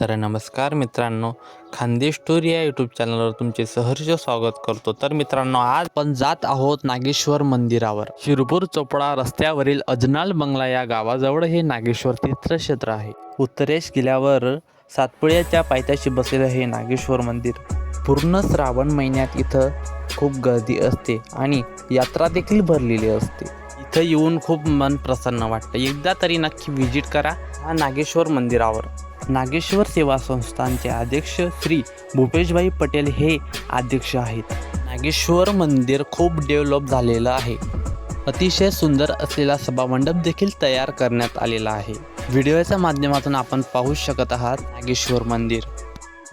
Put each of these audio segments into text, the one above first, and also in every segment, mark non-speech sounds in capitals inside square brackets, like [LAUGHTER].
तर नमस्कार मित्रांनो खानदेश टूर या यूट्यूब चॅनलवर तुमचे सहर्ष स्वागत करतो. तर मित्रांनो आज आपण जात आहोत नागेश्वर मंदिरावर. शिरपूर चोपडा रस्त्यावरील अजनाल बंगला या गावाजवळ हे नागेश्वर तीर्थक्षेत्र आहे. उत्तरेस किल्ल्यावर सातपुळ्याच्या पायथ्याशी बसलेलं हे नागेश्वर मंदिर. पूर्ण श्रावण महिन्यात इथं खूप गर्दी असते आणि यात्रा देखील भरलेली असते. इथं येऊन खूप मन प्रसन्न वाटतं. एकदा तरी नक्की व्हिजिट करा हा नागेश्वर मंदिरावर. नागेश्वर सेवा संस्थांचे अध्यक्ष श्री भूपेशभाई पटेल हे अध्यक्ष आहेत. नागेश्वर मंदिर खूप डेव्हलप झालेलं आहे. अतिशय सुंदर असलेला सभामंडप देखील तयार करण्यात आलेला आहे. व्हिडिओच्या माध्यमातून आपण पाहू शकत आहात नागेश्वर मंदिर.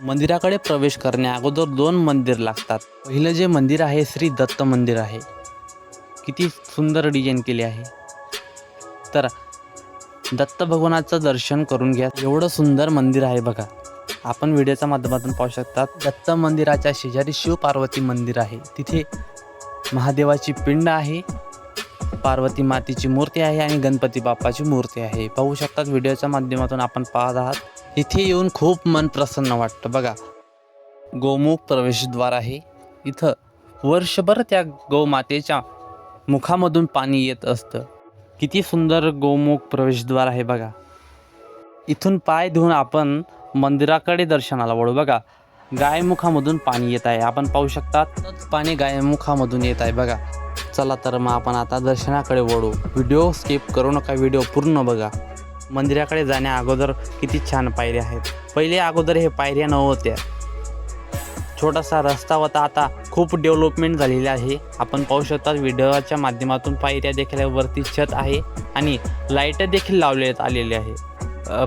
मंदिराकडे प्रवेश करण्या अगोदर दोन मंदिर लागतात. पहिलं जे मंदिर आहे श्री दत्त मंदिर आहे. किती सुंदर डिझाईन केले आहे. तर दत्त भगवानाचं दर्शन करून घ्या. एवढं सुंदर मंदिर आहे बघा. आपण व्हिडिओच्या माध्यमातून पाहू शकतात दत्त मंदिराच्या शेजारी शिव पार्वती मंदिर आहे. तिथे महादेवाची पिंड आहे पार्वती मातेची मूर्ती आहे आणि गणपती बाप्पाची मूर्ती आहे. पाहू शकतात व्हिडिओच्या माध्यमातून आपण पाहत आहात. इथे येऊन खूप मन प्रसन्न वाटतं बघा. गोमुख प्रवेशद्वार आहे. इथं वर्षभर त्या गोमातेच्या मुखामधून पाणी येत असतं. किती सुंदर गोमुख प्रवेशद्वार आहे बघा. इथून पाय धुवून आपण मंदिराकडे दर्शनाला वळू बघा. गायमुखामधून पाणी येत आहे. आपण पाहू शकता पाणी गायमुखामधून येत आहे बघा. चला तर मग आपण आता दर्शनाकडे वळू. व्हिडिओ स्किप करू नका व्हिडिओ पूर्ण बघा. मंदिराकडे जाण्या अगोदर किती छान पायऱ्या आहेत. पहिले अगोदर हे पायऱ्या नव्हत्या. छोटासा रस्ता होता. आता खूप डेव्हलपमेंट झालेली आहे. आपण पाहू शकता व्हिडिओच्या माध्यमातून पायऱ्या देखील वरती छत आहे आणि लाइट देखील लावण्यात आलेली आहे.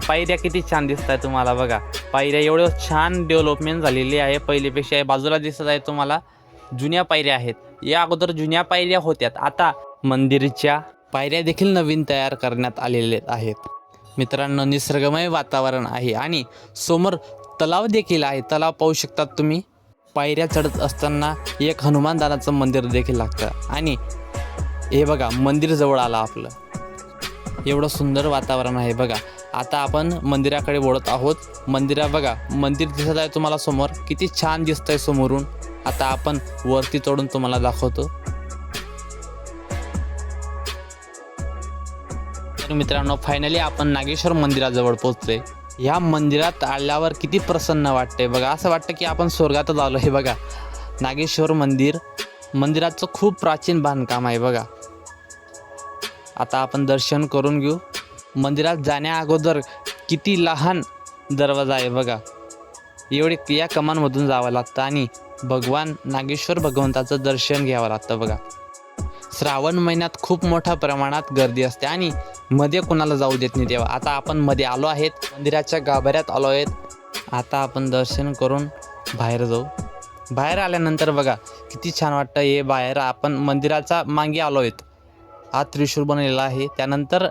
पायऱ्या किती छान दिसत आहे तुम्हाला बघा. पायऱ्या एवढं छान डेव्हलपमेंट झालेली आहे. पहिलेपेक्षा बाजूला दिसत आहे तुम्हाला. जुन्या पायऱ्या आहेत. या अगोदर जुन्या पायऱ्या होत्यात. आता मंदिरच्या पायऱ्या देखील नवीन तयार करण्यात आलेल्या आहेत. मित्रांनो निसर्गमय वातावरण आहे आणि समोर तलाव देखील आहे. तलाव पाहू शकतात तुम्ही. पायऱ्या चढत असताना एक हनुमानदानाचं मंदिर देखील लागतं. आणि हे बघा मंदिर जवळ आलं आपलं. एवढं सुंदर वातावरण आहे बघा. आता आपण मंदिराकडे बोलत आहोत. मंदिरा बघा मंदिर दिसत आहे तुम्हाला समोर. किती छान दिसतंय समोरून. आता आपण वरती चढून तुम्हाला दाखवतो. तर मित्रांनो फायनली आपण नागेश्वर मंदिराजवळ पोहोचलोय. ह्या मंदिरात आल्यावर किती प्रसन्न वाटते बघा असं वाटतं की आपण स्वर्गातच आलो हे बघा नागेश्वर मंदिर मंदिराचं खूप प्राचीन बांधकाम आहे. बघा आता आपण दर्शन करून घेऊ. मंदिरात जाण्या अगोदर किती लहान दरवाजा आहे. बघा एवढे या कमानमधून जावं लागतं आणि भगवान नागेश्वर भगवंताचं दर्शन घ्यावं लागतं. बघा श्रावण महिन्यात खूप मोठ्या प्रमाणात गर्दी असते आणि मध्ये कोणाला जाऊ देत नाही तेव्हा आता आपण मध्ये आलो आहेत मंदिराच्या गाभाऱ्यात आलो आहेत. आता आपण दर्शन करून बाहेर जाऊ. बाहेर आल्यानंतर बघा किती छान वाटतं हे बाहेर आपण मंदिराचा मागे आलो आहेत. हा त्रिशूर बनलेला आहे. त्यानंतर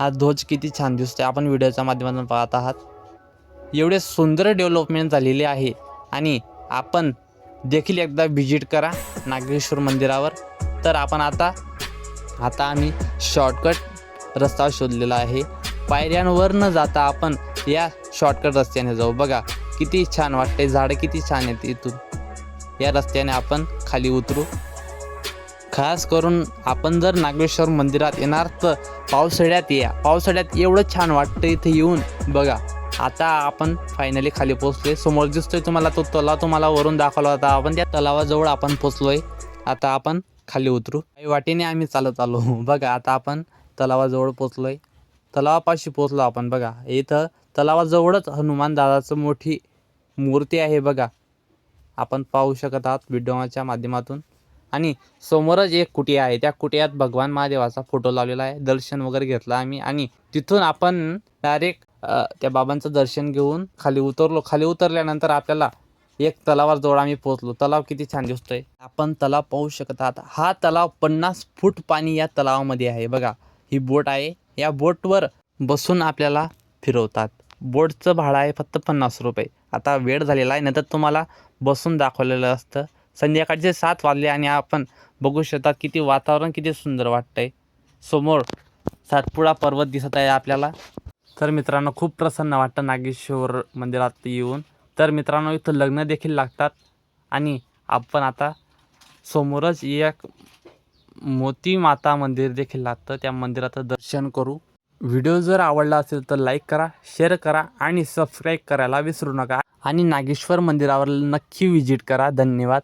हा ध्वज किती छान दिसतोय. आपण व्हिडिओच्या माध्यमातून पाहत आहात. एवढे सुंदर डेव्हलपमेंट झालेले आहे. आणि आपण देखील एकदा व्हिजिट करा नागेश्वर मंदिरावर. तर आपण आता आता आम्ही शॉर्टकट रस्ता शोधलेला आहे. पायऱ्यांवर न जाता आपण या शॉर्टकट रस्त्याने जाऊ. बघा किती छान वाटते झाडं किती छान आहेत इथून. या रस्त्याने आपण खाली उतरू. खास करून आपण जर नागेश्वर मंदिरात येणार तर पावसाळ्यात या. पावसाळ्यात एवढं छान वाटतं इथे येऊन. बघा आता आपण फायनली खाली पोचलोय समोर दिसतोय तुम्हाला तो तलाव तुम्हाला वरून दाखवला होता. आपण त्या तलावाजवळ आपण पोचलोय आता आपण खाली उतरू. काही वाटेने आम्ही चालत आलो. [LAUGHS] बघा आता आपण तलावाजवळ पोचलो आहे तलावापाशी पोचलो आपण बघा. इथं तलावाजवळच हनुमान दादाचं मोठी मूर्ती आहे बघा. आपण पाहू शकत आहात विडोमाच्या माध्यमातून. आणि समोरच एक कुटिया आहे? त्या कुटियात भगवान महादेवाचा फोटो लावलेला आहे. दर्शन वगैरे घेतलं आम्ही. आणि तिथून आपण डायरेक्ट त्या बाबांचं दर्शन घेऊन खाली उतरलो. खाली उतरल्यानंतर आपल्याला एक तलावाजवळ आम्ही पोहोचलो तलाव किती छान दिसतोय. आपण तलाव पाहू शकत आहात. हा तलाव पन्नास फूट पाणी या तलावामध्ये आहे बघा. ही बोट आहे. या बोटवर बसून आपल्याला फिरवतात. बोटचं भाडं आहे फक्त पन्नास रुपये. आता वेळ झालेला आहे नंतर तुम्हाला बसून दाखवलेलं असतं. संध्याकाळचे सात वाजले आणि आपण बघू शकता किती वातावरण किती सुंदर वाटतंय. समोर सातपुडा पर्वत दिसत आहे आपल्याला. तर मित्रांनो खूप प्रसन्न वाटतं नागेश्वर मंदिरात येऊन. तर मित्रांनो इथं लग्न देखील लागतात. आणि आपण आता समोरच एक मोती माता मंदिर देखील लागतं. त्या मंदिराचं दर्शन करू. व्हिडिओ जर आवडला असेल तर लाईक करा शेअर करा आणि सबस्क्राईब करायला विसरू नका. आणि नागेश्वर मंदिरावर नक्की व्हिजिट करा. धन्यवाद.